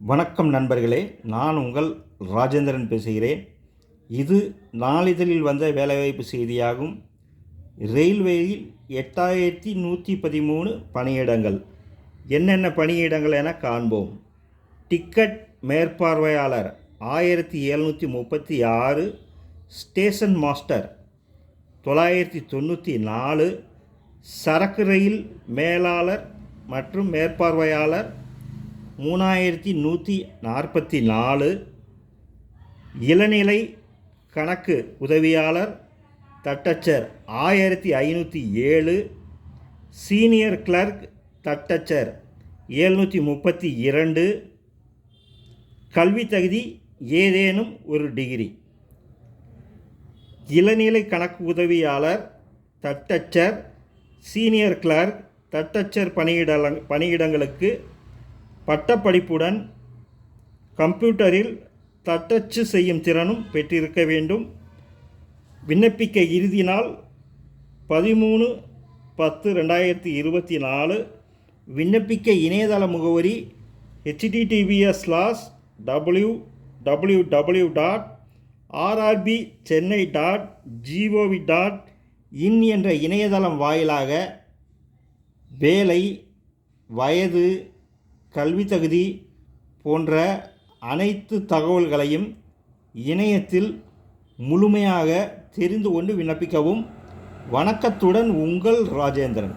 வணக்கம் நண்பர்களே நான் உங்கள் ராஜேந்திரன் பேசுகிறேன். இது நாளிதழில் வந்த வேலைவாய்ப்பு செய்தியாகும். ரயில்வேயில் எட்டாயிரத்தி நூற்றி பதிமூணு பணியிடங்கள். என்னென்ன பணியிடங்கள் என காண்போம். டிக்கெட் மேற்பார்வையாளர் ஆயிரத்தி எழுநூற்றி முப்பத்தி ஆறு ஸ்டேஷன் மாஸ்டர் தொள்ளாயிரத்தி தொண்ணூற்றி நாலு சரக்கு ரயில் மேலாளர் மற்றும் மேற்பார்வையாளர் மூணாயிரத்தி நூற்றி நாற்பத்தி நாலு இளநிலை கணக்கு உதவியாளர் தட்டச்சர் ஆயிரத்தி ஐநூற்றி ஏழு சீனியர் கிளர்க் தட்டச்சர் எழுநூற்றி முப்பத்தி இரண்டு கல்வி தகுதி ஏதேனும் ஒரு டிகிரி. இளநிலை கணக்கு உதவியாளர் தட்டச்சர் சீனியர் கிளர்க் தட்டச்சர் பணியிடல பணியிடங்களுக்கு பட்டப்படிப்புடன் கம்ப்யூட்டரில் தட்டச்சு செய்யும் திறனும் பெற்றிருக்க வேண்டும். விண்ணப்பிக்க இறுதி நாள் பதிமூணு பத்து ரெண்டாயிரத்தி இருபத்தி நாலு. விண்ணப்பிக்க இணையதள முகவரி HTTPS slash W W W dot RRB Chennai dot G O V dot in என்ற இணையதளம் வாயிலாக வேலை வயது கல்வி தகுதி போன்ற அனைத்து தகவல்களையும் இணையத்தில் முழுமையாக தெரிந்து கொண்டு விண்ணப்பிக்கவும். வணக்கத்துடன் உங்கள் ராஜேந்திரன்.